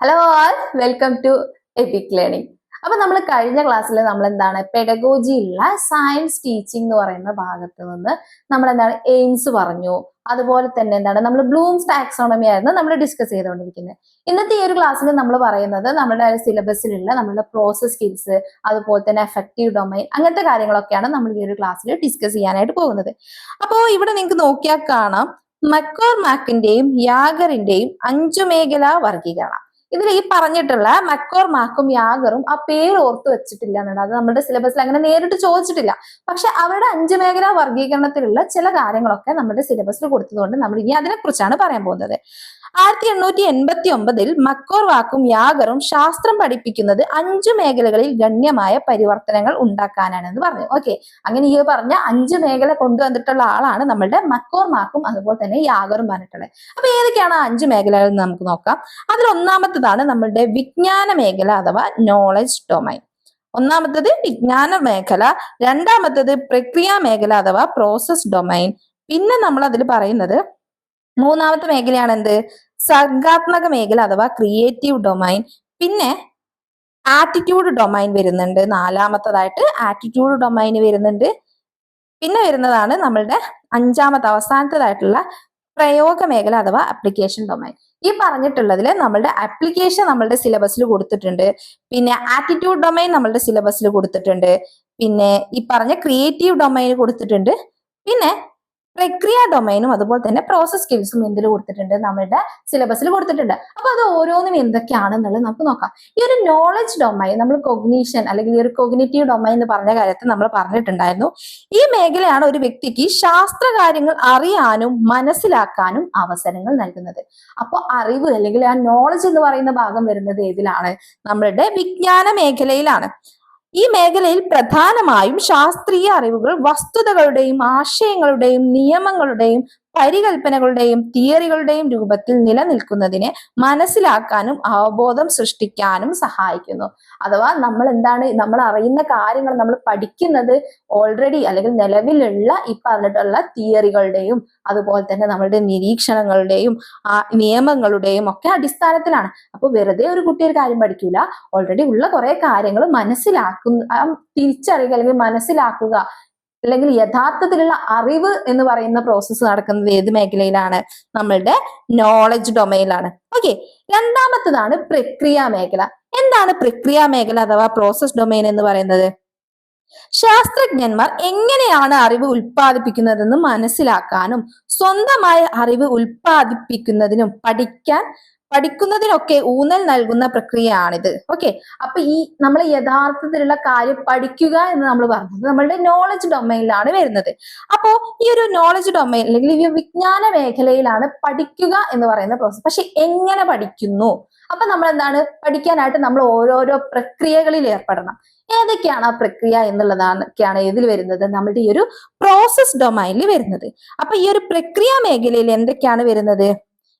Hello all welcome to epic learning അപ്പൊ നമ്മൾ കഴിഞ്ഞ ക്ലാസ്സിൽ നമ്മൾ എന്താണ് പെഡഗോജിയുള്ള സയൻസ് ടീച്ചിങ് എന്ന് പറയുന്ന ഭാഗത്ത് നിന്ന് നമ്മൾ എന്താണ് എയിംസ് പറഞ്ഞു. അതുപോലെ തന്നെ എന്താണ് നമ്മൾ ബ്ലൂംസ് ടാക്സോണമി ആയിരുന്നു നമ്മൾ ഡിസ്കസ് ചെയ്തുകൊണ്ടിരിക്കുന്നത് ഇന്നത്തെ ഈ ഒരു ക്ലാസ്സിൽ നമ്മൾ പറയുന്നത് നമ്മുടെ സിലബസിലുള്ള നമ്മുടെ പ്രോസസ് സ്കിൽസ് അതുപോലെ തന്നെ എഫക്റ്റീവ് ഡൊമൈൻ അങ്ങനത്തെ കാര്യങ്ങളൊക്കെയാണ് നമ്മൾ ഈ ഒരു ക്ലാസ്സിൽ ഡിസ്കസ് ചെയ്യാനായിട്ട് പോകുന്നത്. അപ്പോൾ ഇവിടെ നിങ്ങൾക്ക് നോക്കിയാൽ കാണാം മക്കോർ മാക്കിന്റെയും യാഗറിന്റെയും അഞ്ചു മേഖലാ വർഗീകരണം ഇതിൽ ഈ പറഞ്ഞിട്ടുള്ള മക്കോർ മാക്കും യാഗറും ആ പേര് ഓർത്ത് വെച്ചിട്ടില്ല എന്നുണ്ട് അത് നമ്മുടെ സിലബസിൽ അങ്ങനെ നേരിട്ട് ചോദിച്ചിട്ടില്ല. പക്ഷെ അവരുടെ അഞ്ച് മേഖലാ വർഗീകരണത്തിലുള്ള ചില കാര്യങ്ങളൊക്കെ നമ്മുടെ സിലബസിൽ കൊടുത്തതുകൊണ്ട് നമ്മൾ ഇനി അതിനെക്കുറിച്ചാണ് പറയാൻ പോകുന്നത്. ആയിരത്തി എണ്ണൂറ്റി എൺപത്തി ഒമ്പതിൽ മക്കോർ വാക്കും യാഗറും ശാസ്ത്രം പഠിപ്പിക്കുന്നത് അഞ്ചു മേഖലകളിൽ ഗണ്യമായ പരിവർത്തനങ്ങൾ ഉണ്ടാക്കാനാണെന്ന് പറഞ്ഞു. ഓക്കെ. അങ്ങനെ ഈ പറഞ്ഞ അഞ്ച് മേഖല കൊണ്ടുവന്നിട്ടുള്ള ആളാണ് നമ്മളുടെ മക്കോർ മാക്കും അതുപോലെ തന്നെ യാഗറും പറഞ്ഞിട്ടുള്ളത്. അപ്പൊ ഏതൊക്കെയാണ് ആ അഞ്ച് മേഖലകൾ എന്ന് നമുക്ക് നോക്കാം. അതിൽ ഒന്നാമത്തതാണ് നമ്മളുടെ വിജ്ഞാന മേഖല അഥവാ നോളജ് ഡൊമൈൻ ഒന്നാമത്തത് വിജ്ഞാന മേഖല രണ്ടാമത്തത് പ്രക്രിയ മേഖല അഥവാ പ്രോസസ് ഡൊമൈൻ പിന്നെ നമ്മൾ അതിൽ പറയുന്നത് മൂന്നാമത്തെ മേഖലയാണ് എന്ത്? സർഗാത്മക മേഖല അഥവാ ക്രിയേറ്റീവ് ഡൊമൈൻ പിന്നെ ആറ്റിറ്റ്യൂഡ് ഡൊമൈൻ വരുന്നുണ്ട്. നാലാമത്തതായിട്ട് ആറ്റിറ്റ്യൂഡ് ഡൊമൈൻ വരുന്നുണ്ട്. പിന്നെ വരുന്നതാണ് നമ്മളുടെ അഞ്ചാമത്തെ അവസാനത്തേതായിട്ടുള്ള പ്രയോഗ മേഖല അഥവാ അപ്ലിക്കേഷൻ ഡൊമൈൻ ഈ പറഞ്ഞിട്ടുള്ളതിൽ നമ്മളുടെ ആപ്ലിക്കേഷൻ നമ്മളുടെ സിലബസിൽ കൊടുത്തിട്ടുണ്ട്. പിന്നെ ആറ്റിറ്റ്യൂഡ് ഡൊമൈൻ നമ്മളുടെ സിലബസിൽ കൊടുത്തിട്ടുണ്ട്. പിന്നെ ഈ പറഞ്ഞ ക്രിയേറ്റീവ് ഡൊമൈൻ കൊടുത്തിട്ടുണ്ട്. പിന്നെ പ്രക്രിയ ഡൊമൈനും അതുപോലെ തന്നെ പ്രോസസ് സ്കിൽസും എന്തിൽ കൊടുത്തിട്ടുണ്ട്? നമ്മുടെ സിലബസിൽ കൊടുത്തിട്ടുണ്ട്. അപ്പൊ അത് ഓരോന്നും എന്തൊക്കെയാണെന്നുള്ളത് നമുക്ക് നോക്കാം. ഈ ഒരു നോളജ് ഡൊമൈൻ നമ്മൾ കൊഗ്നീഷൻ അല്ലെങ്കിൽ ഈ ഒരു കൊഗ്നേറ്റീവ് ഡൊമൈൻ എന്ന് പറഞ്ഞ കാര്യത്തിൽ നമ്മൾ പറഞ്ഞിട്ടുണ്ടായിരുന്നു. ഈ മേഖലയാണ് ഒരു വ്യക്തിക്ക് ശാസ്ത്ര കാര്യങ്ങൾ അറിയാനും മനസ്സിലാക്കാനും അവസരങ്ങൾ നൽകുന്നത്. അപ്പോൾ അറിവ് അല്ലെങ്കിൽ ആ നോളജ് എന്ന് പറയുന്ന ഭാഗം വരുന്നത് ഏതിലാണ്? നമ്മളുടെ വിജ്ഞാന മേഖലയിലാണ്. ഈ മേഖലയിൽ പ്രധാനമായും ശാസ്ത്രീയ അറിവുകൾ വസ്തുതകളുടെയും ആശയങ്ങളുടെയും നിയമങ്ങളുടെയും പരികൽപ്പനകളുടെയും തിയറികളുടെയും രൂപത്തിൽ നിലനിൽക്കുന്നതിനെ മനസ്സിലാക്കാനും അവബോധം സൃഷ്ടിക്കാനും സഹായിക്കുന്നു. അഥവാ നമ്മൾ എന്താണ് നമ്മൾ അറിയുന്ന കാര്യങ്ങൾ നമ്മൾ പഠിക്കുന്നത് ഓൾറെഡി അല്ലെങ്കിൽ നിലവിലുള്ള ഈ പറഞ്ഞിട്ടുള്ള തിയറികളുടെയും അതുപോലെ തന്നെ നമ്മളുടെ നിരീക്ഷണങ്ങളുടെയും നിയമങ്ങളുടെയും ഒക്കെ അടിസ്ഥാനത്തിലാണ്. അപ്പോൾ വെറുതെ ഒരു കുട്ടി ഒരു കാര്യം പഠിക്കില്ല ഓൾറെഡി ഉള്ള കുറെ കാര്യങ്ങൾ മനസ്സിലാക്കുന്ന തിരിച്ചറിയുക അല്ലെങ്കിൽ മനസ്സിലാക്കുക അല്ലെങ്കിൽ യഥാർത്ഥത്തിലുള്ള അറിവ് എന്ന് പറയുന്ന പ്രോസസ്സ് നടക്കുന്നത് ഏത് മേഖലയിലാണ്? നമ്മളുടെ നോളജ് ഡൊമൈനിലാണ് ഓക്കെ രണ്ടാമത്തതാണ് പ്രക്രിയ മേഖല. എന്താണ് പ്രക്രിയ മേഖല അഥവാ പ്രോസസ് ഡൊമൈൻ എന്ന് പറയുന്നത്? ശാസ്ത്രജ്ഞന്മാർ എങ്ങനെയാണ് അറിവ് ഉൽപ്പാദിപ്പിക്കുന്നതെന്ന് മനസ്സിലാക്കാനും സ്വന്തമായ അറിവ് ഉൽപ്പാദിപ്പിക്കുന്നതിനും പഠിക്കാൻ പഠിക്കുന്നതിനൊക്കെ ഊന്നൽ നൽകുന്ന പ്രക്രിയയാണിത്. ഓക്കെ അപ്പൊ ഈ നമ്മൾ യഥാർത്ഥത്തിലുള്ള കാര്യം പഠിക്കുക എന്ന് നമ്മൾ പറഞ്ഞത് നമ്മളുടെ നോളജ് ഡൊമൈനിലാണ് വരുന്നത്. അപ്പോ ഈ ഒരു നോളജ് ഡൊമൈൻ അല്ലെങ്കിൽ ഈ വിജ്ഞാന മേഖലയിലാണ് പഠിക്കുക എന്ന് പറയുന്ന പ്രോസസ് പക്ഷെ എങ്ങനെ പഠിക്കുന്നു? അപ്പൊ നമ്മൾ എന്താണ് പഠിക്കാനായിട്ട് നമ്മൾ ഓരോരോ പ്രക്രിയകളിൽ ഏർപ്പെടണം. ഏതൊക്കെയാണ് ആ പ്രക്രിയ എന്നുള്ളതാണ് ഒക്കെയാണ് ഇതിൽ വരുന്നത് നമ്മളുടെ ഈ ഒരു പ്രോസസ് ഡൊമൈനിൽ വരുന്നത്. അപ്പൊ ഈ ഒരു പ്രക്രിയ മേഖലയിൽ എന്തൊക്കെയാണ് വരുന്നത്?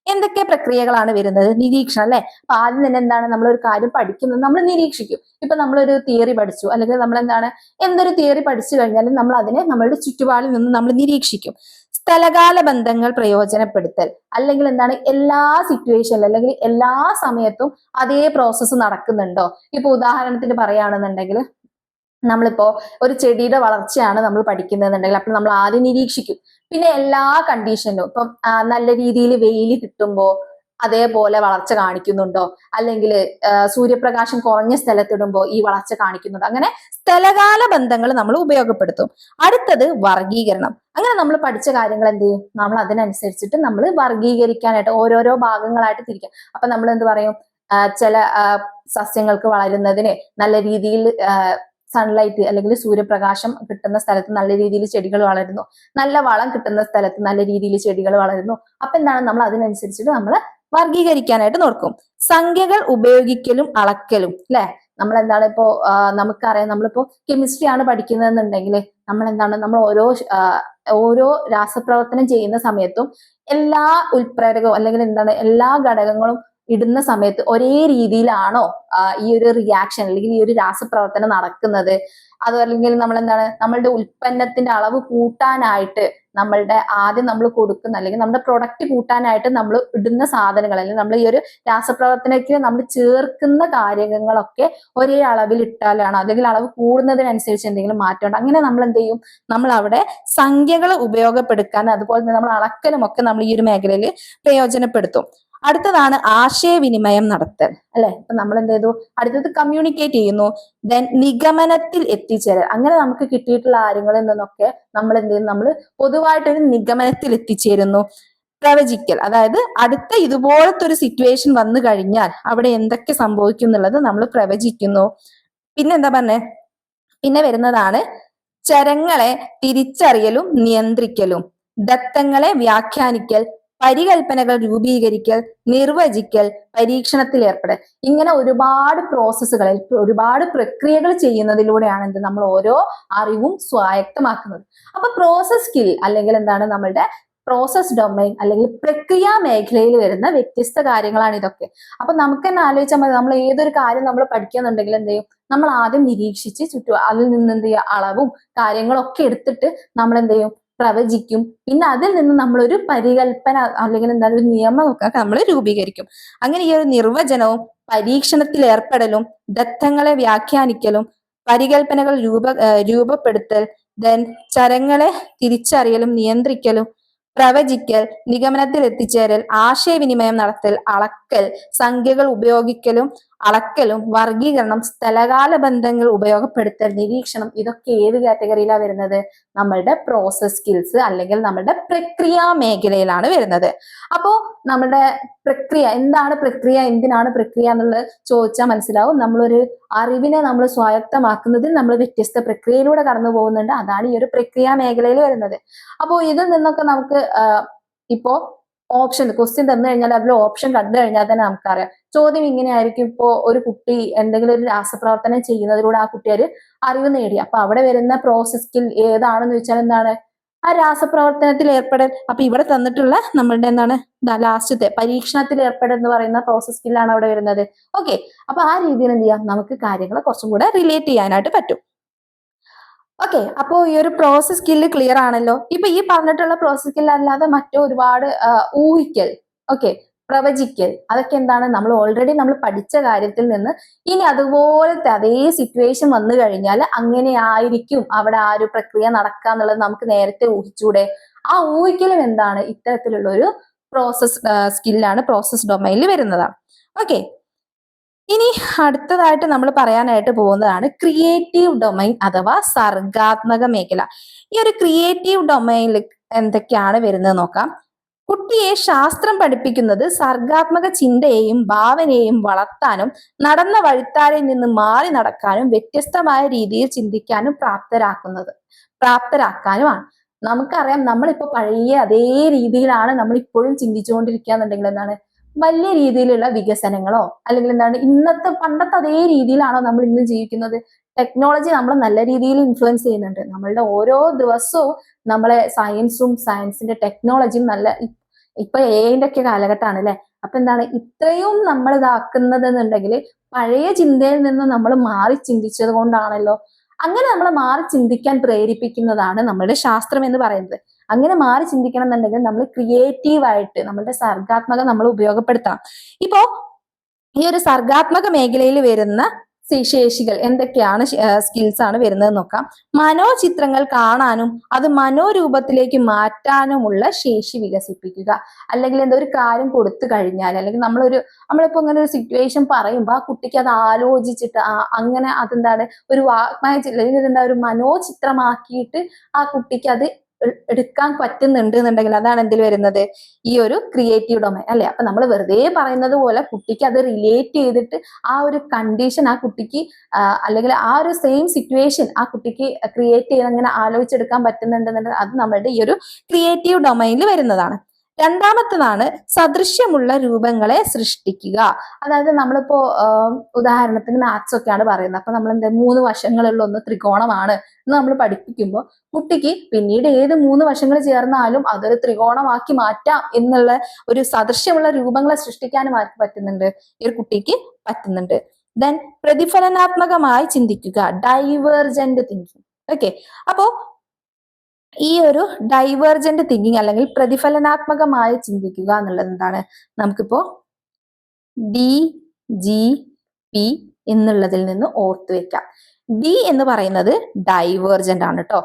എന്തൊക്കെ പ്രക്രിയകളാണ് വരുന്നത്? നിരീക്ഷണം അല്ലെ? അപ്പൊ ആദ്യം തന്നെ എന്താണ് നമ്മൾ ഒരു കാര്യം പഠിക്കുന്നത് നമ്മൾ നിരീക്ഷിക്കും. ഇപ്പൊ നമ്മളൊരു തിയറി പഠിച്ചു. അല്ലെങ്കിൽ നമ്മൾ എന്താണ് എന്തൊരു തിയറി പഠിച്ചു കഴിഞ്ഞാലും നമ്മൾ അതിനെ നമ്മളുടെ ചുറ്റുപാടിൽ നിന്ന് നമ്മൾ നിരീക്ഷിക്കും. സ്ഥലകാല ബന്ധങ്ങൾ പ്രയോജനപ്പെടുത്തൽ. അല്ലെങ്കിൽ എന്താണ്? എല്ലാ സിറ്റുവേഷനിലും അല്ലെങ്കിൽ എല്ലാ സമയത്തും അതേ പ്രോസസ്സ് നടക്കുന്നുണ്ടോ? ഇപ്പൊ ഉദാഹരണത്തിന് പറയുകയാണെന്നുണ്ടെങ്കിൽ നമ്മളിപ്പോ ഒരു ചെടിയുടെ വളർച്ചയാണ് നമ്മൾ പഠിക്കുന്നതെന്നുണ്ടെങ്കിൽ അപ്പൊ നമ്മൾ ആദ്യം നിരീക്ഷിക്കും. പിന്നെ എല്ലാ കണ്ടീഷനിലും ഇപ്പം നല്ല രീതിയിൽ വെയിൽ കിട്ടുമ്പോൾ അതേപോലെ വളർച്ച കാണിക്കുന്നുണ്ടോ? അല്ലെങ്കിൽ സൂര്യപ്രകാശം കുറഞ്ഞ സ്ഥലത്തിടുമ്പോൾ ഈ വളർച്ച കാണിക്കുന്നുണ്ടോ? അങ്ങനെ സ്ഥലകാല ബന്ധങ്ങൾ നമ്മൾ ഉപയോഗപ്പെടുത്തും. അടുത്തത് വർഗീകരണം അങ്ങനെ നമ്മൾ പഠിച്ച കാര്യങ്ങൾ എന്ത് ചെയ്യും? നമ്മൾ അതിനനുസരിച്ചിട്ട് നമ്മൾ വർഗീകരിക്കാനായിട്ട് ഓരോരോ ഭാഗങ്ങളായിട്ട് തിരിക്കാം. അപ്പൊ നമ്മൾ എന്ത് പറയും? ചില സസ്യങ്ങൾക്ക് വളരുന്നതിന് നല്ല രീതിയിൽ സൺലൈറ്റ് അല്ലെങ്കിൽ സൂര്യപ്രകാശം കിട്ടുന്ന സ്ഥലത്ത് നല്ല രീതിയിൽ ചെടികൾ വളരുന്നു. നല്ല വളം കിട്ടുന്ന സ്ഥലത്ത് നല്ല രീതിയിൽ ചെടികൾ വളരുന്നു. അപ്പൊ എന്താണ് നമ്മൾ അതിനനുസരിച്ചിട്ട് നമ്മൾ വർഗീകരിക്കാനായിട്ട് നോക്കും. സംഖ്യകൾ ഉപയോഗിക്കലും അളക്കലും അല്ലെ? നമ്മൾ എന്താണ് ഇപ്പോ നമുക്കറിയാം നമ്മളിപ്പോ കെമിസ്ട്രി ആണ് പഠിക്കുന്നതെന്നുണ്ടെങ്കിൽ നമ്മൾ എന്താണ് നമ്മൾ ഓരോ ഓരോ രാസപ്രവർത്തനം ചെയ്യുന്ന സമയത്തും എല്ലാ ഉൽപ്രേരകവും അല്ലെങ്കിൽ എന്താണ് എല്ലാ ഘടകങ്ങളും ഇടുന്ന സമയത്ത് ഒരേ രീതിയിലാണോ ഈ ഒരു റിയാക്ഷൻ അല്ലെങ്കിൽ ഈ ഒരു രാസപ്രവർത്തനം നടക്കുന്നത്? അത് അല്ലെങ്കിൽ നമ്മൾ എന്താണ് നമ്മളുടെ ഉൽപ്പന്നത്തിന്റെ അളവ് കൂട്ടാനായിട്ട് നമ്മളുടെ ആദ്യം നമ്മൾ കൊടുക്കുന്ന അല്ലെങ്കിൽ നമ്മുടെ പ്രൊഡക്റ്റ് കൂട്ടാനായിട്ട് നമ്മൾ ഇടുന്ന സാധനങ്ങൾ അല്ലെങ്കിൽ നമ്മൾ ഈ ഒരു രാസപ്രവർത്തനത്തിൽ നമ്മൾ ചേർക്കുന്ന കാര്യങ്ങളൊക്കെ ഒരേ അളവിൽ ഇട്ടാലാണോ. അല്ലെങ്കിൽ അളവ് കൂടുന്നതിനനുസരിച്ച് എന്തെങ്കിലും മാറ്റമുണ്ടോ. അങ്ങനെ നമ്മൾ എന്ത് ചെയ്യും? നമ്മൾ അവിടെ സംഖ്യകൾ ഉപയോഗപ്പെടുത്താൻ അതുപോലെ തന്നെ നമ്മൾ അളക്കലും ഒക്കെ നമ്മൾ ഈ ഒരു മേഖലയിൽ പ്രയോജനപ്പെടുത്തും. അടുത്തതാണ് ആശയവിനിമയം നടത്തൽ അല്ലെ? ഇപ്പൊ നമ്മൾ എന്ത് ചെയ്തു? അടുത്തത് കമ്മ്യൂണിക്കേറ്റ് ചെയ്യുന്നു. ദെൻ നിഗമനത്തിൽ എത്തിച്ചേരൽ. അങ്ങനെ നമുക്ക് കിട്ടിയിട്ടുള്ള കാര്യങ്ങളിൽ നിന്നൊക്കെ നമ്മൾ എന്ത് ചെയ്യുന്നു? നമ്മൾ പൊതുവായിട്ടൊരു നിഗമനത്തിൽ എത്തിച്ചേരുന്നു. പ്രവചിക്കൽ. അതായത് അടുത്ത ഇതുപോലത്തെ ഒരു സിറ്റുവേഷൻ വന്നു കഴിഞ്ഞാൽ അവിടെ എന്തൊക്കെ സംഭവിക്കും എന്നുള്ളത് നമ്മൾ പ്രവചിക്കുന്നു. പിന്നെ എന്താ പറഞ്ഞേ? പിന്നെ വരുന്നതാണ് ചരങ്ങളെ തിരിച്ചറിയലും നിയന്ത്രിക്കലും. ദത്തങ്ങളെ വ്യാഖ്യാനിക്കൽ. പരികൽപ്പനകൾ രൂപീകരിക്കൽ നിർവചിക്കൽ പരീക്ഷണത്തിൽ ഏർപ്പെടൽ. ഇങ്ങനെ ഒരുപാട് പ്രോസസ്സുകളിൽ ഒരുപാട് പ്രക്രിയകൾ ചെയ്യുന്നതിലൂടെയാണ് എന്ത് നമ്മൾ ഓരോ അറിവും സ്വായക്തമാക്കുന്നത്. അപ്പൊ പ്രോസസ് സ്കിൽ അല്ലെങ്കിൽ എന്താണ് നമ്മളുടെ പ്രോസസ് ഡൊമൈൻ അല്ലെങ്കിൽ പ്രക്രിയ മേഖലയിൽ വരുന്ന വ്യത്യസ്ത കാര്യങ്ങളാണ് ഇതൊക്കെ. അപ്പൊ നമുക്ക് തന്നെ ആലോചിച്ചാൽ മതി നമ്മൾ ഏതൊരു കാര്യം നമ്മൾ പഠിക്കുന്നുണ്ടെങ്കിൽ എന്ത് ചെയ്യും? നമ്മൾ ആദ്യം നിരീക്ഷിച്ച് ചുറ്റും അതിൽ നിന്ന് എന്ത് ചെയ്യുക? അളവും കാര്യങ്ങളൊക്കെ എടുത്തിട്ട് നമ്മൾ എന്ത് ചെയ്യും? പ്രവചിക്കും. പിന്നെ അതിൽ നിന്ന് നമ്മളൊരു പരികൽപ്പന അല്ലെങ്കിൽ എന്താണ് ഒരു നിയമമൊക്കെ നമ്മൾ രൂപീകരിക്കും. അങ്ങനെ ഈ ഒരു നിർവചനവും പരീക്ഷണത്തിൽ ഏർപ്പെടലും ദത്തങ്ങളെ വ്യാഖ്യാനിക്കലും പരികൽപ്പനകൾ രൂപ രൂപപ്പെടുത്തൽ ദെൻ ചരങ്ങളെ തിരിച്ചറിയലും നിയന്ത്രിക്കലും പ്രവചിക്കൽ നിഗമനത്തിൽ എത്തിച്ചേരൽ ആശയവിനിമയം നടത്തൽ അളക്കൽ സംഖ്യകൾ ഉപയോഗിക്കലും അളക്കലും വർഗീകരണം സ്ഥലകാല ബന്ധങ്ങൾ ഉപയോഗപ്പെടുത്തൽ നിരീക്ഷണം ഇതൊക്കെ ഏത് കാറ്റഗറിയിലാണ് വരുന്നത്? നമ്മളുടെ പ്രോസസ് സ്കിൽസ് അല്ലെങ്കിൽ നമ്മളുടെ പ്രക്രിയ മേഖലയിലാണ് വരുന്നത്. അപ്പോ നമ്മുടെ പ്രക്രിയ എന്താണ് പ്രക്രിയ എന്തിനാണ് പ്രക്രിയ എന്നുള്ളത് ചോദിച്ചാൽ മനസ്സിലാവും. നമ്മളൊരു അറിവിനെ നമ്മൾ സ്വായത്തമാക്കുന്നതിൽ നമ്മൾ വ്യത്യസ്ത പ്രക്രിയയിലൂടെ കടന്നു പോകുന്നുണ്ട്. അതാണ് ഈ ഒരു പ്രക്രിയ മേഖലയിൽ വരുന്നത്. അപ്പോൾ ഇതിൽ നിന്നൊക്കെ നമുക്ക് ഇപ്പോ ഓപ്ഷൻ ക്വസ്റ്റ്യൻ തന്നു കഴിഞ്ഞാൽ അതിൽ ഓപ്ഷൻ കണ്ടു കഴിഞ്ഞാൽ തന്നെ നമുക്കറിയാം. ചോദ്യം ഇങ്ങനെയായിരിക്കും ഇപ്പോ ഒരു കുട്ടി എന്തെങ്കിലും ഒരു രാസപ്രവർത്തനം ചെയ്യുന്നതിലൂടെ ആ കുട്ടി ഒരു അറിവ് നേടി. അപ്പൊ അവിടെ വരുന്ന പ്രോസസ് സ്കിൽ ഏതാണെന്ന് വെച്ചാൽ എന്താണ്? ആ രാസപ്രവർത്തനത്തിൽ ഏർപ്പെടൽ. അപ്പൊ ഇവിടെ തന്നിട്ടുള്ള നമ്മളുടെ എന്താണ്? ലാസ്റ്റത്തെ പരീക്ഷണത്തിൽ ഏർപ്പെടൽ എന്ന് പറയുന്ന പ്രോസസ് സ്കില്ലാണ് അവിടെ വരുന്നത്. ഓക്കെ. അപ്പൊ ആ രീതിയിൽ എന്ത് ചെയ്യാം? നമുക്ക് കാര്യങ്ങൾ കുറച്ചും കൂടെ റിലേറ്റ് ചെയ്യാനായിട്ട് പറ്റും. ഓക്കെ. അപ്പോൾ ഈ ഒരു പ്രോസസ് സ്കില്ല് ക്ലിയർ ആണല്ലോ? ഇപ്പൊ ഈ പറഞ്ഞിട്ടുള്ള പ്രോസസ് സ്കില്ല് അല്ലാതെ മറ്റോ ഒരുപാട് ഊഹിക്കൽ. ഓക്കെ. പ്രവചിക്കൽ. അതൊക്കെ എന്താണ്? നമ്മൾ ഓൾറെഡി നമ്മൾ പഠിച്ച കാര്യത്തിൽ നിന്ന് ഇനി അതുപോലത്തെ അതേ സിറ്റുവേഷൻ വന്നു കഴിഞ്ഞാൽ അങ്ങനെ ആയിരിക്കും. അവിടെ ആ ഒരു പ്രക്രിയ നടക്കുക എന്നുള്ളത് നമുക്ക് നേരത്തെ ഊഹിച്ചൂടെ ആ ഊഹിക്കലും എന്താണ്? ഇത്തരത്തിലുള്ള ഒരു പ്രോസസ് സ്കില്ലാണ് പ്രോസസ് ഡൊമൈനിൽ വരുന്നതാണ് ഓക്കെ ഇനി അടുത്തതായിട്ട് നമ്മൾ പറയാനായിട്ട് പോകുന്നതാണ് ക്രിയേറ്റീവ് ഡൊമൈൻ അഥവാ സർഗാത്മക മേഖല. ഈ ഒരു ക്രിയേറ്റീവ് ഡൊമൈനിൽ എന്തൊക്കെയാണ് വരുന്നത് നോക്കാം. കുട്ടിയെ ശാസ്ത്രം പഠിപ്പിക്കുന്നത് സർഗാത്മക ചിന്തയെയും ഭാവനയെയും വളർത്താനും നടന്ന വഴിത്താരയിൽ നിന്ന് മാറി നടക്കാനും വ്യത്യസ്തമായ രീതിയിൽ ചിന്തിക്കാനും പ്രാപ്തരാക്കുന്നത് പ്രാപ്തരാക്കാനുമാണ്. നമുക്കറിയാം നമ്മളിപ്പോ പഴയ അതേ രീതിയിലാണ് നമ്മൾ ഇപ്പോഴും ചിന്തിച്ചുകൊണ്ടിരിക്കുക എന്നുണ്ടെങ്കിൽ എന്താണ്? വലിയ രീതിയിലുള്ള വികസനങ്ങളോ അല്ലെങ്കിൽ എന്താണ് ഇന്നത്തെ പണ്ടത്തെ അതേ രീതിയിലാണോ നമ്മൾ ഇന്ന് ജീവിക്കുന്നത്? ടെക്നോളജി നമ്മൾ നല്ല രീതിയിൽ ഇൻഫ്ലുവൻസ് ചെയ്യുന്നുണ്ട്. നമ്മളുടെ ഓരോ ദിവസവും നമ്മളെ സയൻസും സയൻസിന്റെ ടെക്നോളജിയും നല്ല ഇപ്പൊ ഏതിന്റെ ഒക്കെ കാലഘട്ടമാണ് അല്ലെ? അപ്പൊ എന്താണ്? ഇത്രയും നമ്മൾ ഇതാക്കുന്നത് എന്നുണ്ടെങ്കിൽ പഴയ ചിന്തയിൽ നിന്ന് നമ്മൾ മാറി ചിന്തിച്ചത് കൊണ്ടാണല്ലോ. അങ്ങനെ നമ്മൾ മാറി ചിന്തിക്കാൻ പ്രേരിപ്പിക്കുന്നതാണ് നമ്മളുടെ ശാസ്ത്രം എന്ന് പറയുന്നത്. അങ്ങനെ മാറി ചിന്തിക്കണം എന്നുണ്ടെങ്കിൽ നമ്മൾ ക്രിയേറ്റീവായിട്ട് നമ്മളുടെ സർഗാത്മകം നമ്മൾ ഉപയോഗപ്പെടുത്താം ഇപ്പോ ഈ ഒരു സർഗാത്മക മേഖലയിൽ വരുന്ന ശേഷികൾ എന്തൊക്കെയാണ് സ്കിൽസ് ആണ് വരുന്നത് നോക്കാം. മനോചിത്രങ്ങൾ കാണാനും അത് മനോരൂപത്തിലേക്ക് മാറ്റാനുമുള്ള ശേഷി വികസിപ്പിക്കുക. അല്ലെങ്കിൽ എന്തോ ഒരു കാര്യം കൊടുത്തു കഴിഞ്ഞാൽ അല്ലെങ്കിൽ നമ്മളൊരു നമ്മളിപ്പോ ഇങ്ങനെ ഒരു സിറ്റുവേഷൻ പറയുമ്പോൾ ആ കുട്ടിക്ക് അത് ആലോചിച്ചിട്ട് അങ്ങനെ അതെന്താണ് ഒരു വാഗ്മായ അല്ലെങ്കിൽ എന്താ ഒരു മനോചിത്രമാക്കിയിട്ട് ആ കുട്ടിക്ക് അത് എടുക്കാൻ പറ്റുന്നുണ്ട് എന്നുണ്ടെങ്കിൽ അതാണ് എന്തിൽ വരുന്നത്? ഈ ഒരു ക്രിയേറ്റീവ് ഡൊമൈൻ അല്ലെ? അപ്പൊ നമ്മൾ വെറുതെ പറയുന്നത് പോലെ കുട്ടിക്ക് അത് റിലേറ്റ് ചെയ്തിട്ട് ആ ഒരു കണ്ടീഷൻ ആ കുട്ടിക്ക് അല്ലെങ്കിൽ ആ ഒരു സെയിം സിറ്റുവേഷൻ ആ കുട്ടിക്ക് ക്രിയേറ്റ് ചെയ്ത് അങ്ങനെ ആലോചിച്ചെടുക്കാൻ പറ്റുന്നുണ്ടെന്നുണ്ടെങ്കിൽ അത് നമ്മളുടെ ഈ ഒരു ക്രിയേറ്റീവ് ഡൊമൈനിൽ വരുന്നതാണ്. രണ്ടാമത്തതാണ് സദൃശ്യമുള്ള രൂപങ്ങളെ സൃഷ്ടിക്കുക. അതായത് നമ്മളിപ്പോ ഉദാഹരണത്തിന് മാത്സ് ഒക്കെയാണ് പറയുന്നത്. അപ്പൊ നമ്മൾ എന്താ മൂന്ന് വശങ്ങളുള്ള ഒന്ന് ത്രികോണമാണ് എന്ന് നമ്മൾ പഠിപ്പിക്കുമ്പോൾ കുട്ടിക്ക് പിന്നീട് ഏത് മൂന്ന് വശങ്ങൾ ചേർന്നാലും അതൊരു ത്രികോണമാക്കി മാറ്റാം എന്നുള്ള ഒരു സദൃശ്യമുള്ള രൂപങ്ങളെ സൃഷ്ടിക്കാനും ആർക്ക് പറ്റുന്നുണ്ട്? ഈ ഒരു കുട്ടിക്ക് പറ്റുന്നുണ്ട്. ദെൻ പ്രതിഫലനാത്മകമായി ചിന്തിക്കുക. ഡൈവേർജന്റ് തിങ്കിങ് ഓക്കെ അപ്പോ ഈ ഒരു ഡൈവേർജന്റ് തിങ്കിങ് അല്ലെങ്കിൽ പ്രതിഫലനാത്മകമായി ചിന്തിക്കുക എന്നുള്ളത് എന്താണ്? നമുക്കിപ്പോ ഡി ജി പി എന്നുള്ളതിൽ നിന്ന് ഓർത്തു വെക്കാം. ഡി എന്ന് പറയുന്നത് ഡൈവേർജന്റ് ആണ് കേട്ടോ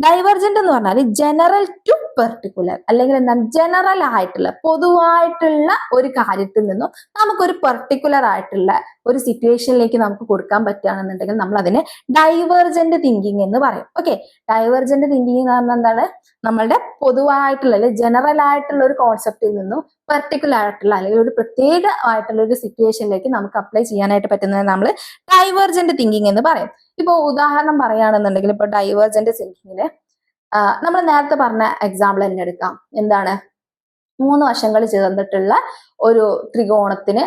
ഡൈവേർജന്റ് എന്ന് പറഞ്ഞാൽ ജനറൽ ടു പെർട്ടിക്കുലർ അല്ലെങ്കിൽ എന്താണ് ജനറൽ ആയിട്ടുള്ള പൊതുവായിട്ടുള്ള ഒരു കാര്യത്തിൽ നിന്നും നമുക്കൊരു പെർട്ടിക്കുലർ ആയിട്ടുള്ള ഒരു സിറ്റുവേഷനിലേക്ക് നമുക്ക് കൊടുക്കാൻ പറ്റുകയാണെന്നുണ്ടെങ്കിൽ നമ്മൾ അതിനെ ഡൈവേർജന്റ് തിങ്കിങ് എന്ന് പറയും. ഓക്കെ ഡൈവേർജന്റ് തിങ്കിങ് എന്ന് പറഞ്ഞാൽ എന്താണ്? നമ്മളുടെ പൊതുവായിട്ടുള്ള അല്ലെങ്കിൽ ജനറൽ ആയിട്ടുള്ള ഒരു കോൺസെപ്റ്റിൽ നിന്നും പെർട്ടിക്കുലർ ആയിട്ടുള്ള അല്ലെങ്കിൽ ഒരു പ്രത്യേക ആയിട്ടുള്ള ഒരു സിറ്റുവേഷനിലേക്ക് നമുക്ക് അപ്ലൈ ചെയ്യാനായിട്ട് പറ്റുന്നത് നമ്മൾ ഡൈവേർജന്റ് തിങ്കിങ് എന്ന് പറയും. ഇപ്പോൾ ഉദാഹരണം പറയുകയാണെന്നുണ്ടെങ്കിൽ ഇപ്പോൾ ഡൈവേർജന്റ് തിങ്കിങ്ങിന് നമ്മൾ നേരത്തെ പറഞ്ഞ എക്സാമ്പിൾ തന്നെ എടുക്കാം. എന്താണ്? മൂന്ന് വശങ്ങൾ ചേർന്നിട്ടുള്ള ഒരു ത്രികോണത്തിന്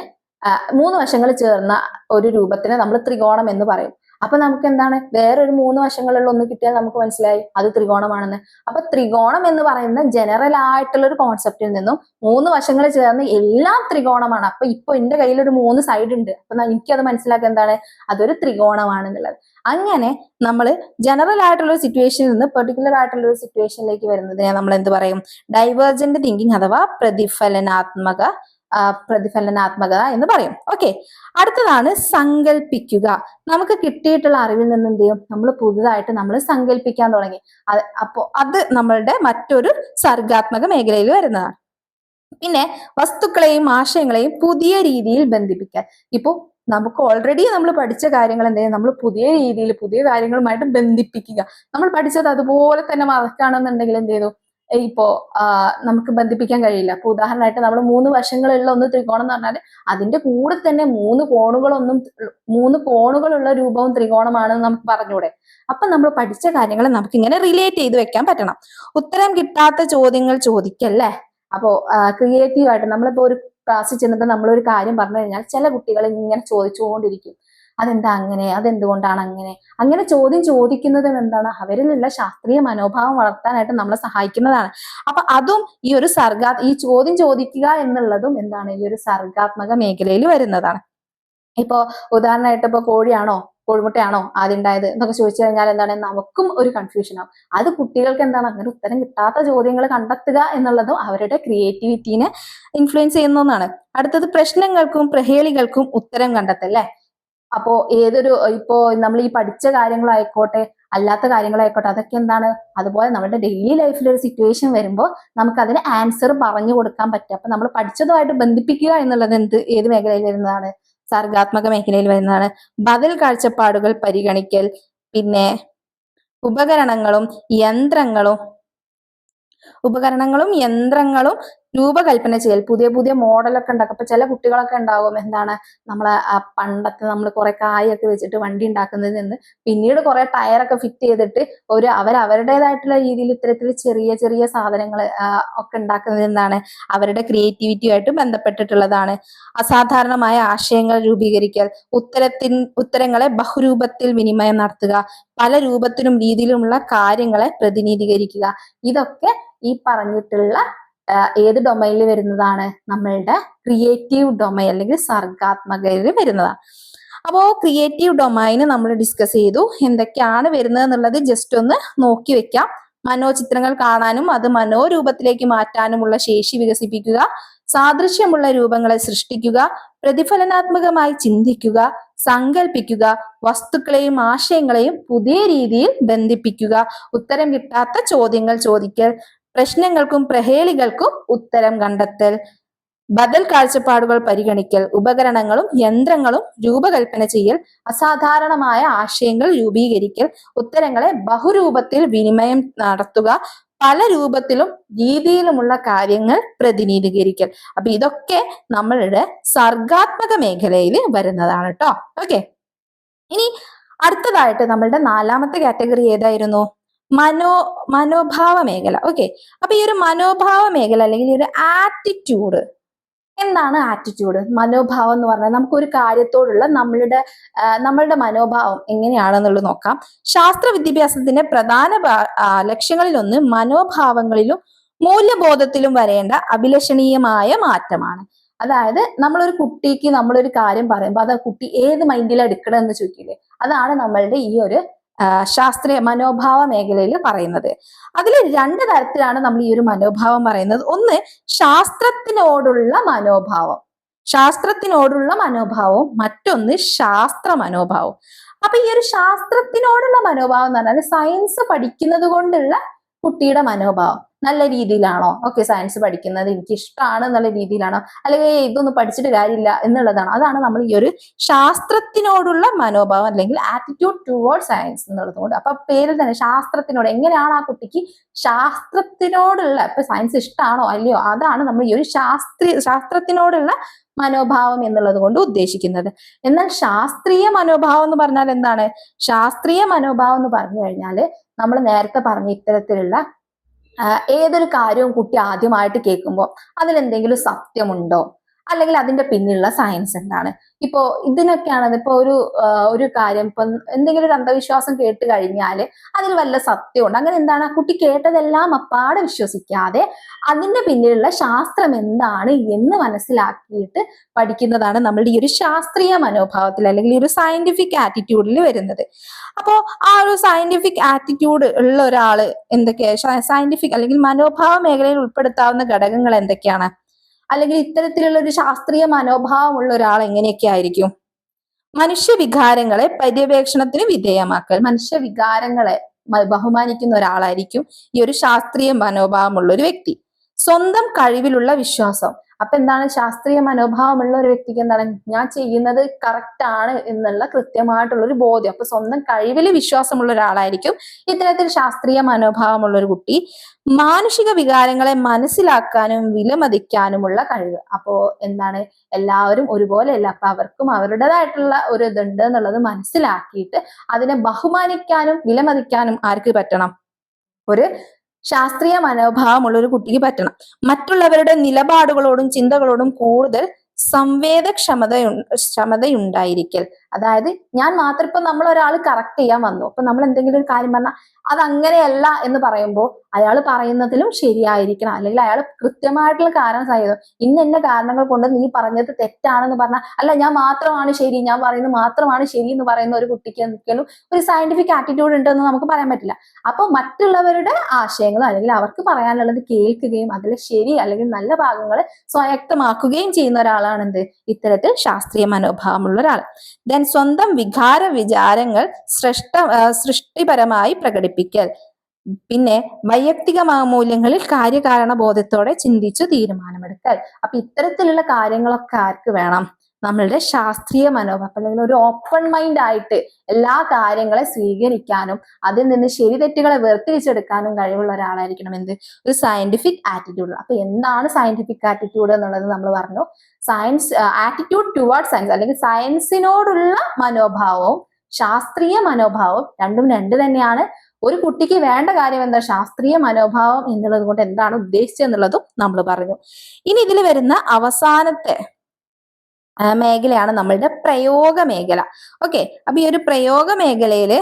മൂന്ന് വശങ്ങൾ ചേർന്ന ഒരു രൂപത്തിന് നമ്മൾ ത്രികോണം എന്ന് പറയും. അപ്പൊ നമുക്ക് എന്താണ്? വേറെ ഒരു മൂന്ന് വശങ്ങളുള്ള ഒന്ന് കിട്ടിയാൽ നമുക്ക് മനസ്സിലായി. അത് ത്രികോണമാണെന്ന്. അപ്പൊ ത്രികോണം എന്ന് പറയുന്ന ജനറൽ ആയിട്ടുള്ള ഒരു കോൺസെപ്റ്റിൽ നിന്നും മൂന്ന് വശങ്ങൾ ചേർന്ന് എല്ലാം ത്രികോണമാണ്. അപ്പൊ ഇപ്പൊ എന്റെ കയ്യിൽ ഒരു മൂന്ന് സൈഡ് ഉണ്ട്. അപ്പൊ എനിക്കത് മനസ്സിലാക്കുക എന്താണ്? അതൊരു ത്രികോണമാണെന്നുള്ളത്. അങ്ങനെ നമ്മൾ ജനറൽ ആയിട്ടുള്ള ഒരു സിറ്റുവേഷനിൽ നിന്ന് പെർട്ടിക്കുലർ ആയിട്ടുള്ള ഒരു സിറ്റുവേഷനിലേക്ക് വരുന്നതിനെ നമ്മൾ എന്ത് പറയും? ഡൈവേർജന്റ് തിങ്കിങ് അഥവാ പ്രതിഫലനാത്മക പ്രതിഫലനാത്മകത എന്ന് പറയും. ഓക്കെ അടുത്തതാണ് സങ്കല്പിക്കുക നമുക്ക് കിട്ടിയിട്ടുള്ള അറിവിൽ നിന്ന് എന്ത് ചെയ്യും? നമ്മൾ പുതുതായിട്ട് നമ്മൾ സങ്കല്പിക്കാൻ തുടങ്ങി. അത് അപ്പോ അത് നമ്മളുടെ മറ്റൊരു സർഗാത്മക മേഖലയിൽ വരുന്നതാണ്. പിന്നെ വസ്തുക്കളെയും ആശയങ്ങളെയും പുതിയ രീതിയിൽ ബന്ധിപ്പിക്കാൻ ഇപ്പോ നമുക്ക് ഓൾറെഡി നമ്മൾ പഠിച്ച കാര്യങ്ങൾ എന്ത് ചെയ്യും? നമ്മൾ പുതിയ രീതിയിൽ പുതിയ കാര്യങ്ങളുമായിട്ട് ബന്ധിപ്പിക്കുക. നമ്മൾ പഠിച്ചത് അതുപോലെ തന്നെ മറക്കുകയാണെന്നുണ്ടെങ്കിൽ എന്ത് ചെയ്തു? ഇപ്പോ നമുക്ക് ബന്ധിപ്പിക്കാൻ കഴിയില്ല. അപ്പൊ ഉദാഹരണമായിട്ട് നമ്മൾ മൂന്ന് വശങ്ങളുള്ള ഒന്ന് ത്രികോണം എന്ന് പറഞ്ഞാൽ അതിന്റെ കൂടെ തന്നെ മൂന്ന് കോണുകളൊന്നും മൂന്ന് കോണുകളുള്ള രൂപവും ത്രികോണമാണെന്ന് നമുക്ക് പറഞ്ഞൂടെ. അപ്പൊ നമ്മൾ പഠിച്ച കാര്യങ്ങൾ നമുക്ക് ഇങ്ങനെ റിലേറ്റ് ചെയ്ത് വെക്കാൻ പറ്റണം. ഉത്തരം കിട്ടാത്ത ചോദ്യങ്ങൾ ചോദിക്കല്ലേ? അപ്പോ ക്രിയേറ്റീവ് ആയിട്ട് നമ്മളിപ്പോ ഒരു ക്ലാസ്സിൽ ചെന്നിട്ട് നമ്മളൊരു കാര്യം പറഞ്ഞു കഴിഞ്ഞാൽ ചില കുട്ടികൾ ഇങ്ങനെ ചോദിച്ചുകൊണ്ടിരിക്കും. അതെന്താ അങ്ങനെ? അതെന്തുകൊണ്ടാണ് അങ്ങനെ? അങ്ങനെ ചോദ്യം ചോദിക്കുന്നത് എന്താണ്? അവരിലുള്ള ശാസ്ത്രീയ മനോഭാവം വളർത്താനായിട്ട് നമ്മളെ സഹായിക്കുന്നതാണ്. അപ്പൊ അതും ഈ ഒരു സർഗാ ഈ ചോദ്യം ചോദിക്കുക എന്നുള്ളതും എന്താണ്? ഈ ഒരു സർഗാത്മക മേഖലയിൽ വരുന്നതാണ്. ഇപ്പോ ഉദാഹരണമായിട്ട് ഇപ്പൊ കോഴിയാണോ? കോഴിമുട്ടയാണോ ആദ്യം ഉണ്ടായത്? എന്നൊക്കെ ചോദിച്ചു കഴിഞ്ഞാൽ എന്താണ്? നമുക്കും ഒരു കൺഫ്യൂഷൻ ആവും. അത് കുട്ടികൾക്ക് എന്താണ്? അങ്ങനെ ഉത്തരം കിട്ടാത്ത ചോദ്യങ്ങൾ കണ്ടെത്തുക എന്നുള്ളതും അവരുടെ ക്രിയേറ്റിവിറ്റീനെ ഇൻഫ്ലുവൻസ് ചെയ്യുന്ന ഒന്നാണ്. അടുത്തത് പ്രശ്നങ്ങൾക്കും പ്രഹേളികൾക്കും ഉത്തരം കണ്ടെത്തല്ലേ അപ്പോ ഏതൊരു ഇപ്പോ നമ്മൾ ഈ പഠിച്ച കാര്യങ്ങളായിക്കോട്ടെ അല്ലാത്ത കാര്യങ്ങളായിക്കോട്ടെ അതൊക്കെ എന്താണ്? അതുപോലെ നമ്മുടെ ഡെയിലി ലൈഫിൽ ഒരു സിറ്റുവേഷൻ വരുമ്പോൾ നമുക്ക് അതിന് ആൻസർ പറഞ്ഞു കൊടുക്കാൻ പറ്റും. അപ്പൊ നമ്മൾ പഠിച്ചതുമായിട്ട് ബന്ധിപ്പിക്കുക എന്നുള്ളത് എന്ത് ഏത് മേഖലയിൽ വരുന്നതാണ്? സർഗാത്മക മേഖലയിൽ വരുന്നതാണ്. ബദൽ കാഴ്ചപ്പാടുകൾ പരിഗണിക്കൽ പിന്നെ ഉപകരണങ്ങളും യന്ത്രങ്ങളും ഉപകരണങ്ങളും യന്ത്രങ്ങളും രൂപകൽപ്പന ചെയ്യൽ പുതിയ പുതിയ മോഡലൊക്കെ ഉണ്ടാക്കും. അപ്പൊ ചില കുട്ടികളൊക്കെ ഉണ്ടാകും എന്താണ് നമ്മളെ പണ്ടത്തെ നമ്മൾ കുറെ കായൊക്കെ വെച്ചിട്ട് വണ്ടി ഉണ്ടാക്കുന്നതിൽ നിന്ന് പിന്നീട് കുറെ ടയറൊക്കെ ഫിറ്റ് ചെയ്തിട്ട് ഒരു അവർ അവരുടേതായിട്ടുള്ള രീതിയിൽ ഇത്തരത്തിൽ ചെറിയ ചെറിയ സാധനങ്ങൾ ഒക്കെ ഉണ്ടാക്കുന്നത് എന്താണ് അവരുടെ ക്രിയേറ്റിവിറ്റിയുമായിട്ട് ബന്ധപ്പെട്ടിട്ടുള്ളതാണ്. അസാധാരണമായ ആശയങ്ങൾ രൂപീകരിക്കൽ ഉത്തരത്തിൻ ഉത്തരങ്ങളെ ബഹുരൂപത്തിൽ വിനിമയം നടത്തുക പല രൂപത്തിലും രീതിയിലുമുള്ള കാര്യങ്ങളെ പ്രതിനിധീകരിക്കുക. ഇതൊക്കെ ഈ പറഞ്ഞിട്ടുള്ള ഏത് ഡൊമൈനിൽ വരുന്നതാണ്? നമ്മളുടെ ക്രിയേറ്റീവ് ഡൊമൈൻ അല്ലെങ്കിൽ സർഗാത്മകയിൽ വരുന്നതാണ് അപ്പോൾ ക്രിയേറ്റീവ് ഡൊമൈന് നമ്മൾ ഡിസ്കസ് ചെയ്തു. എന്തൊക്കെയാണ് വരുന്നത് എന്നുള്ളത് ജസ്റ്റ് ഒന്ന് നോക്കി വെക്കാം. മനോചിത്രങ്ങൾ കാണാനും അത് മനോരൂപത്തിലേക്ക് മാറ്റാനുമുള്ള ശേഷി വികസിപ്പിക്കുക. സാദൃശ്യമുള്ള രൂപങ്ങളെ സൃഷ്ടിക്കുക. പ്രതിഫലനാത്മകമായി ചിന്തിക്കുക. സങ്കല്പിക്കുക വസ്തുക്കളെയും ആശയങ്ങളെയും പുതിയ രീതിയിൽ ബന്ധിപ്പിക്കുക. ഉത്തരം കിട്ടാത്ത ചോദ്യങ്ങൾ ചോദിക്കൽ. പ്രശ്നങ്ങൾക്കും പ്രഹേളികൾക്കും ഉത്തരം കണ്ടെത്തൽ. ബദൽ കാഴ്ചപ്പാടുകൾ പരിഗണിക്കൽ ഉപകരണങ്ങളും യന്ത്രങ്ങളും രൂപകൽപ്പന ചെയ്യൽ അസാധാരണമായ ആശയങ്ങൾ രൂപീകരിക്കൽ ഉത്തരങ്ങളെ ബഹുരൂപത്തിൽ വിനിമയം നടത്തുക പല രൂപത്തിലും രീതിയിലുമുള്ള കാര്യങ്ങൾ പ്രതിനിധീകരിക്കൽ. അപ്പൊ ഇതൊക്കെ നമ്മളുടെ സർഗാത്മക മേഖലയിൽ വരുന്നതാണ് കേട്ടോ ഓക്കെ. ഇനി അടുത്തതായിട്ട് നമ്മളുടെ നാലാമത്തെ കാറ്റഗറി ഏതായിരുന്നു? മനോ മനോഭാവ മേഖല. ഓക്കെ അപ്പൊ ഈ ഒരു മനോഭാവ മേഖല അല്ലെങ്കിൽ ഈ ഒരു ആറ്റിറ്റ്യൂഡ് എന്താണ് ആറ്റിറ്റ്യൂഡ് മനോഭാവം എന്ന് പറഞ്ഞാൽ നമുക്ക് ഒരു കാര്യത്തോടുള്ള നമ്മളുടെ നമ്മളുടെ മനോഭാവം എങ്ങനെയാണെന്നുള്ളത് നോക്കാം. ശാസ്ത്ര വിദ്യാഭ്യാസത്തിന്റെ പ്രധാന ലക്ഷ്യങ്ങളിലൊന്ന് മനോഭാവങ്ങളിലും മൂല്യബോധത്തിലും വരേണ്ട അഭിലഷണീയമായ മാറ്റമാണ്. അതായത് നമ്മളൊരു കുട്ടിക്ക് നമ്മളൊരു കാര്യം പറയുമ്പോൾ അത് ആ കുട്ടി ഏത് മൈൻഡിൽ എടുക്കണമെന്ന് ചോദിക്കില്ലേ? അതാണ് നമ്മളുടെ ഈ ഒരു ശാസ്ത്രീയ മനോഭാവ മേഖലയിൽ പറയുന്നത്. അതിൽ രണ്ട് തരത്തിലാണ് നമ്മൾ ഈ ഒരു മനോഭാവം പറയുന്നത്. ഒന്ന് ശാസ്ത്രത്തിനോടുള്ള മനോഭാവം. ശാസ്ത്രത്തിനോടുള്ള മനോഭാവവും മറ്റൊന്ന് ശാസ്ത്ര മനോഭാവം അപ്പൊ ഈ ഒരു ശാസ്ത്രത്തിനോടുള്ള മനോഭാവം എന്ന് പറഞ്ഞാൽ സയൻസ് പഠിക്കുന്നത് കൊണ്ടുള്ള കുട്ടിയുടെ മനോഭാവം നല്ല രീതിയിലാണോ? ഓക്കെ സയൻസ് പഠിക്കുന്നത് എനിക്ക് ഇഷ്ടമാണ് എന്നുള്ള രീതിയിലാണോ? അല്ലെങ്കിൽ ഇതൊന്നും പഠിച്ചിട്ട് കാര്യമില്ല എന്നുള്ളതാണ്? അതാണ് നമ്മൾ ഈ ഒരു ശാസ്ത്രത്തിനോടുള്ള മനോഭാവം അല്ലെങ്കിൽ ആറ്റിറ്റ്യൂഡ് ടുവേർഡ് സയൻസ് എന്നുള്ളത് കൊണ്ട്. അപ്പൊ പേരിൽ തന്നെ ശാസ്ത്രത്തിനോട് എങ്ങനെയാണ് ആ കുട്ടിക്ക് ശാസ്ത്രത്തിനോടുള്ള ഇപ്പൊ സയൻസ് ഇഷ്ടമാണോ അല്ലയോ? അതാണ് നമ്മൾ ഈ ഒരു ശാസ്ത്രീയ ശാസ്ത്രത്തിനോടുള്ള മനോഭാവം എന്നുള്ളത് കൊണ്ട് ഉദ്ദേശിക്കുന്നത്. എന്നാൽ ശാസ്ത്രീയ മനോഭാവം എന്ന് പറഞ്ഞാൽ എന്താണ്? ശാസ്ത്രീയ മനോഭാവം എന്ന് പറഞ്ഞു കഴിഞ്ഞാൽ നമ്മൾ നേരത്തെ പറഞ്ഞ ഇത്തരത്തിലുള്ള ഏതൊരു കാര്യവും കുട്ടി ആദ്യമായിട്ട് കേൾക്കുമ്പോൾ അതിലെന്തെങ്കിലും സത്യമുണ്ടോ? അല്ലെങ്കിൽ അതിന്റെ പിന്നിലുള്ള സയൻസ് എന്താണ്? ഇപ്പോ ഇതിനൊക്കെയാണ് ഇപ്പൊ ഒരു ഒരു കാര്യം. ഇപ്പൊ എന്തെങ്കിലും ഒരു അന്ധവിശ്വാസം കേട്ട് കഴിഞ്ഞാൽ അതിൽ വല്ല സത്യമുണ്ട്. അങ്ങനെ എന്താണ്? ആ കുട്ടി കേട്ടതെല്ലാം അപ്പാടെ വിശ്വസിക്കാതെ അതിന്റെ പിന്നിലുള്ള ശാസ്ത്രം എന്താണ് എന്ന് മനസ്സിലാക്കിയിട്ട് പഠിക്കുന്നതാണ് നമ്മളുടെ ഈ ഒരു ശാസ്ത്രീയ മനോഭാവത്തിൽ അല്ലെങ്കിൽ ഒരു സയന്റിഫിക് ആറ്റിറ്റ്യൂഡിൽ വരുന്നത്. അപ്പോൾ ആ ഒരു സയന്റിഫിക് ആറ്റിറ്റ്യൂഡ് ഉള്ള ഒരാൾ എന്തൊക്കെയാണ് സയന്റിഫിക് അല്ലെങ്കിൽ മനോഭാവ മേഖലയിൽ ഉൾപ്പെടുത്താവുന്ന ഘടകങ്ങൾ എന്തൊക്കെയാണ്? അല്ലെങ്കിൽ ഇത്തരത്തിലുള്ള ഒരു ശാസ്ത്രീയ മനോഭാവമുള്ള ഒരാൾ എങ്ങനെയൊക്കെ ആയിരിക്കും? മനുഷ്യ വികാരങ്ങളെ പര്യവേക്ഷണത്തിന് വിധേയമാക്കൽ. മനുഷ്യ വികാരങ്ങളെ ബഹുമാനിക്കുന്ന ഒരാളായിരിക്കും ഈ ഒരു ശാസ്ത്രീയ മനോഭാവമുള്ള ഒരു വ്യക്തി. സ്വന്തം കഴിവിലുള്ള വിശ്വാസം. അപ്പൊ എന്താണ് ശാസ്ത്രീയ മനോഭാവമുള്ള ഒരു വ്യക്തിക്ക് എന്താണ് ഞാൻ ചെയ്യുന്നത് കറക്റ്റ് ആണ് എന്നുള്ള കൃത്യമായിട്ടുള്ള ഒരു ബോധ്യം. അപ്പൊ സ്വന്തം കഴിവിൽ വിശ്വാസമുള്ള ഒരാളായിരിക്കും ഇത്തരത്തിൽ ശാസ്ത്രീയ മനോഭാവമുള്ള ഒരു കുട്ടി മാനുഷിക വികാരങ്ങളെ മനസ്സിലാക്കാനും വിലമതിക്കാനുമുള്ള കഴിവ്. അപ്പോ എന്താണ് എല്ലാവരും ഒരുപോലെയല്ല. അപ്പൊ അവർക്കും അവരുടേതായിട്ടുള്ള ഒരു ഇതുണ്ട് എന്നുള്ളത് മനസ്സിലാക്കിയിട്ട് അതിനെ ബഹുമാനിക്കാനും വിലമതിക്കാനും ആർക്ക് പറ്റണം? ഒരു ശാസ്ത്രീയ മനോഭാവമുള്ള ഒരു കുട്ടിക്ക് പറ്റണം. മറ്റുള്ളവരുടെ നിലപാടുകളോടും ചിന്തകളോടും കൂടുതൽ സംവേദക്ഷമത ക്ഷമതയുണ്ടായിരിക്കൽ. അതായത് ഞാൻ മാത്രം ഇപ്പൊ നമ്മൾ ഒരാൾ കറക്റ്റ് ചെയ്യാൻ വന്നു. അപ്പൊ നമ്മൾ എന്തെങ്കിലും ഒരു കാര്യം പറഞ്ഞാൽ അത് അങ്ങനെയല്ല എന്ന് പറയുമ്പോൾ അയാൾ പറയുന്നതിലും ശരിയായിരിക്കണം. അല്ലെങ്കിൽ അയാൾ കൃത്യമായിട്ടുള്ള കാരണം സഹിതം ഇന്ന ഇന്ന കാരണങ്ങൾ കൊണ്ട് നീ പറഞ്ഞത് തെറ്റാണെന്ന് പറഞ്ഞാൽ അല്ല ഞാൻ മാത്രമാണ് ശരി ഞാൻ പറയുന്നത് മാത്രമാണ് ശരി എന്ന് പറയുന്ന ഒരു കുട്ടിക്ക് എന്തെങ്കിലും ഒരു സയന്റിഫിക് ആറ്റിറ്റ്യൂഡ് ഉണ്ടെന്ന് നമുക്ക് പറയാൻ പറ്റില്ല. അപ്പൊ മറ്റുള്ളവരുടെ ആശയങ്ങൾ അല്ലെങ്കിൽ അവർക്ക് പറയാനുള്ളത് കേൾക്കുകയും അതിൽ ശരി അല്ലെങ്കിൽ നല്ല ഭാഗങ്ങൾ സ്വായക്തമാക്കുകയും ചെയ്യുന്ന ഒരാളാണ് എന്ത് ഇത്തരത്തിൽ ശാസ്ത്രീയ മനോഭാവമുള്ള ഒരാൾ. ദെൻ സ്വന്തം വികാര വിചാരങ്ങൾ സൃഷ്ട സൃഷ്ടിപരമായി പ്രകടിപ്പിക്കൽ. പിന്നെ വൈയക്തിക മൂല്യങ്ങളിൽ കാര്യകാരണ ബോധത്തോടെ ചിന്തിച്ചു തീരുമാനമെടുക്കൽ. അപ്പൊ ഇത്തരത്തിലുള്ള കാര്യങ്ങളൊക്കെ ആർക്ക് വേണം? നമ്മളുടെ ശാസ്ത്രീയ മനോഭാവം അല്ലെങ്കിൽ ഒരു ഓപ്പൺ മൈൻഡ് ആയിട്ട് എല്ലാ കാര്യങ്ങളെ സ്വീകരിക്കാനും അതിൽ നിന്ന് ശരി തെറ്റുകളെ വേർതിരിച്ചെടുക്കാനും കഴിവുള്ള ഒരാളായിരിക്കണം എന്ത്? ഒരു സയന്റിഫിക് ആറ്റിറ്റ്യൂഡ് അപ്പൊ എന്താണ് സയന്റിഫിക് ആറ്റിറ്റ്യൂഡ് എന്നുള്ളത് നമ്മൾ പറഞ്ഞു. സയൻസ് ആറ്റിറ്റ്യൂഡ് ടുവാർഡ് സയൻസ് അല്ലെങ്കിൽ സയൻസിനോടുള്ള മനോഭാവവും ശാസ്ത്രീയ മനോഭാവം രണ്ടും രണ്ട് തന്നെയാണ്. ഒരു കുട്ടിക്ക് വേണ്ട കാര്യം എന്താ? ശാസ്ത്രീയ മനോഭാവം എന്നുള്ളത് കൊണ്ട് എന്താണ് ഉദ്ദേശിച്ചത് എന്നുള്ളതും നമ്മൾ പറഞ്ഞു. ഇനി ഇതിൽ വരുന്ന അവസാനത്തെ മേഖലയാണ് നമ്മളുടെ പ്രയോഗ മേഖല ഓക്കെ അപ്പൊ ഈ ഒരു പ്രയോഗ മേഖലയിൽ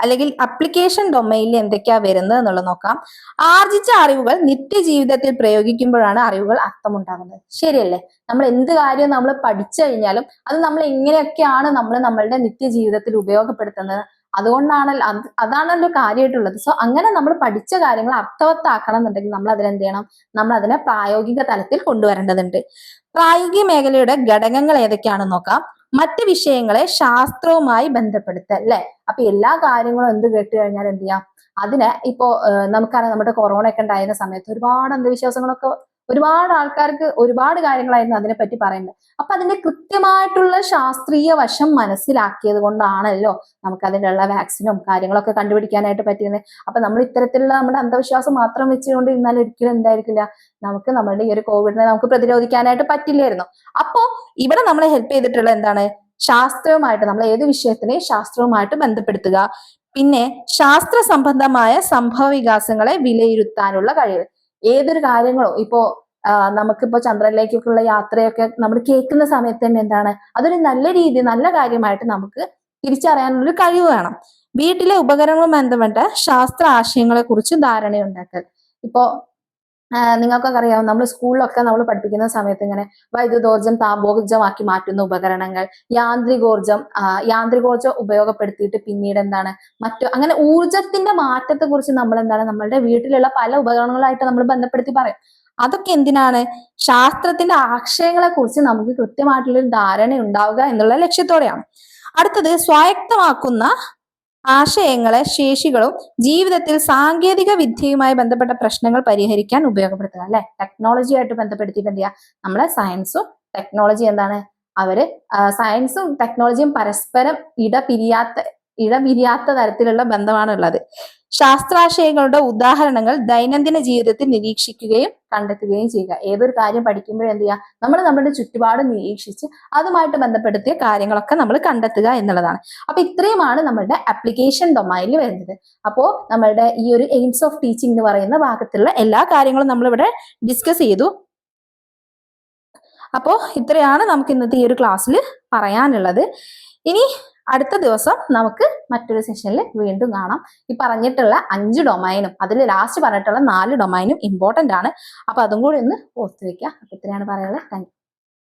അല്ലെങ്കിൽ അപ്ലിക്കേഷൻ ഡൊമൈനിൽ എന്തൊക്കെയാ വരുന്നത് എന്നുള്ളത് നോക്കാം. ആർജിച്ച അറിവുകൾ നിത്യജീവിതത്തിൽ പ്രയോഗിക്കുമ്പോഴാണ് അറിവുകൾ അർത്ഥമുണ്ടാകുന്നത്. ശരിയല്ലേ? നമ്മൾ എന്ത് കാര്യം നമ്മൾ പഠിച്ചു കഴിഞ്ഞാലും അത് നമ്മൾ എങ്ങനെയൊക്കെയാണ് നമ്മൾ നമ്മളുടെ നിത്യജീവിതത്തിൽ ഉപയോഗപ്പെടുത്തുന്നത്. അതുകൊണ്ടാണല്ലോ അത് അതാണല്ലോ കാര്യമായിട്ടുള്ളത് സോ അങ്ങനെ നമ്മൾ പഠിച്ച കാര്യങ്ങൾ അർത്ഥവത്താക്കണം എന്നുണ്ടെങ്കിൽ നമ്മൾ അതിനെന്ത് ചെയ്യണം? നമ്മൾ അതിനെ പ്രായോഗിക തലത്തിൽ കൊണ്ടുവരേണ്ടതുണ്ട്. പ്രായോഗിക മേഖലയുടെ ഘടകങ്ങൾ ഏതൊക്കെയാണെന്ന് നോക്കാം. മറ്റ് വിഷയങ്ങളെ ശാസ്ത്രവുമായി ബന്ധപ്പെടുത്തൽ അല്ലെ? അപ്പൊ എല്ലാ കാര്യങ്ങളും എന്ത് കേട്ട് കഴിഞ്ഞാൽ എന്ത് ചെയ്യാം? അതിനെ ഇപ്പോ നമുക്കറിയാം നമ്മുടെ കൊറോണ ഒക്കെ ഉണ്ടായിരുന്ന സമയത്ത് ഒരുപാട് അന്ധവിശ്വാസങ്ങളൊക്കെ ഒരുപാട് ആൾക്കാർക്ക് ഒരുപാട് കാര്യങ്ങളായിരുന്നു അതിനെപ്പറ്റി പറയുന്നത്. അപ്പൊ അതിന്റെ കൃത്യമായിട്ടുള്ള ശാസ്ത്രീയ വശം മനസ്സിലാക്കിയത് കൊണ്ടാണല്ലോ നമുക്ക് അതിനുള്ള വാക്സിനും കാര്യങ്ങളൊക്കെ കണ്ടുപിടിക്കാനായിട്ട് പറ്റിയത് അപ്പൊ നമ്മൾ ഇത്തരത്തിലുള്ള നമ്മുടെ അന്ധവിശ്വാസം മാത്രം വെച്ചുകൊണ്ട് ഇരുന്നാൽ ഒരിക്കലും എന്തായിരിക്കില്ല? നമുക്ക് നമ്മളുടെ ഈ ഒരു കോവിഡിനെ നമുക്ക് പ്രതിരോധിക്കാനായിട്ട് പറ്റില്ലായിരുന്നു. അപ്പോ ഇവിടെ നമ്മളെ ഹെൽപ്പ് ചെയ്തിട്ടുള്ള എന്താണ്? ശാസ്ത്രവുമായിട്ട് നമ്മൾ ഏത് വിഷയത്തിനെയും ശാസ്ത്രവുമായിട്ട് ബന്ധപ്പെടുത്തുക. പിന്നെ ശാസ്ത്ര സംബന്ധമായ സംഭവ വികാസങ്ങളെ വിലയിരുത്താനുള്ള കഴിവ്. ഏതൊരു കാര്യങ്ങളോ ഇപ്പോ നമുക്കിപ്പോ ചന്ദ്രനിലേക്കൊക്കെയുള്ള യാത്രയൊക്കെ നമ്മൾ കേൾക്കുന്ന സമയത്ത് തന്നെ എന്താണ് അതൊരു നല്ല രീതി നല്ല കാര്യമായിട്ട് നമുക്ക് തിരിച്ചറിയാനുള്ള ഒരു കഴിവ് വേണം. വീട്ടിലെ ഉപകരണങ്ങളുമായി ബന്ധപ്പെട്ട ശാസ്ത്ര ആശയങ്ങളെ കുറിച്ച് ധാരണയുണ്ടാക്കൽ ഇപ്പോ നിങ്ങൾക്കൊക്കെ അറിയാവുന്ന നമ്മൾ സ്കൂളിലൊക്കെ നമ്മൾ പഠിപ്പിക്കുന്ന സമയത്ത് ഇങ്ങനെ വൈദ്യുതോർജം താപോർജമാക്കി മാറ്റുന്ന ഉപകരണങ്ങൾ യാന്ത്രികോർജം യാന്ത്രികോർജം ഉപയോഗപ്പെടുത്തിയിട്ട് പിന്നീട് എന്താണ് മറ്റു അങ്ങനെ ഊർജത്തിന്റെ മാറ്റത്തെ കുറിച്ച് നമ്മൾ എന്താണ് നമ്മളുടെ വീട്ടിലുള്ള പല ഉപകരണങ്ങളായിട്ട് നമ്മൾ ബന്ധപ്പെടുത്തി പറയും. അതൊക്കെ എന്തിനാണ്? ശാസ്ത്രത്തിന്റെ ആശയങ്ങളെ കുറിച്ച് നമുക്ക് കൃത്യമായിട്ടുള്ള ഒരു ധാരണ ഉണ്ടാവുക എന്നുള്ള ലക്ഷ്യത്തോടെയാണ്. അടുത്തത് സ്വായക്തമാക്കുന്ന ആശയങ്ങളെ ശേഷികളും ജീവിതത്തിൽ സാങ്കേതിക വിദ്യയുമായി ബന്ധപ്പെട്ട പ്രശ്നങ്ങൾ പരിഹരിക്കാൻ ഉപയോഗപ്പെടുത്തുക അല്ലെ? ടെക്നോളജിയായിട്ട് ബന്ധപ്പെടുത്തിയിട്ട് എന്ത് ചെയ്യുക? നമ്മളെ സയൻസും ടെക്നോളജി എന്താണ്? അവർ സയൻസും ടെക്നോളജിയും പരസ്പരം ഇടപിരിയാത്ത ഇടപിരിയാത്ത തരത്തിലുള്ള ബന്ധമാണുള്ളത്. ശാസ്ത്രാശയങ്ങളുടെ ഉദാഹരണങ്ങൾ ദൈനംദിന ജീവിതത്തിൽ നിരീക്ഷിക്കുകയും കണ്ടെത്തുകയും ചെയ്യുക. ഏതൊരു കാര്യം പഠിക്കുമ്പോഴും എന്ത് ചെയ്യുക നമ്മൾ നമ്മുടെ ചുറ്റുപാട് നിരീക്ഷിച്ച് അതുമായിട്ട് ബന്ധപ്പെടുത്തിയ കാര്യങ്ങളൊക്കെ നമ്മൾ കണ്ടെത്തുക എന്നുള്ളതാണ്. അപ്പൊ ഇത്രയുമാണ് നമ്മളുടെ അപ്ലിക്കേഷൻ ഡൊമൈനിൽ വരുന്നത്. അപ്പോൾ നമ്മളുടെ ഈ ഒരു എയിംസ് ഓഫ് ടീച്ചിങ് എന്ന് പറയുന്ന ഭാഗത്തുള്ള എല്ലാ കാര്യങ്ങളും നമ്മളിവിടെ ഡിസ്കസ് ചെയ്തു. അപ്പോൾ ഇത്രയാണ് നമുക്ക് ഇന്നത്തെ ഈ ഒരു ക്ലാസ്സിൽ പറയാനുള്ളത്. ഇനി അടുത്ത ദിവസം നമുക്ക് മറ്റൊരു സെഷനിൽ വീണ്ടും കാണാം. ഈ പറഞ്ഞിട്ടുള്ള അഞ്ച് ഡൊമൈനും അതിൽ ലാസ്റ്റ് പറഞ്ഞിട്ടുള്ള നാല് ഡൊമൈനും ഇമ്പോർട്ടന്റ് ആണ്. അപ്പോൾ അതും കൂടി ഒന്ന് ഓർത്ത് വയ്ക്കുക അപ്പോൾ ഇത്രയാണ് പറയാനുള്ളത്. താങ്ക്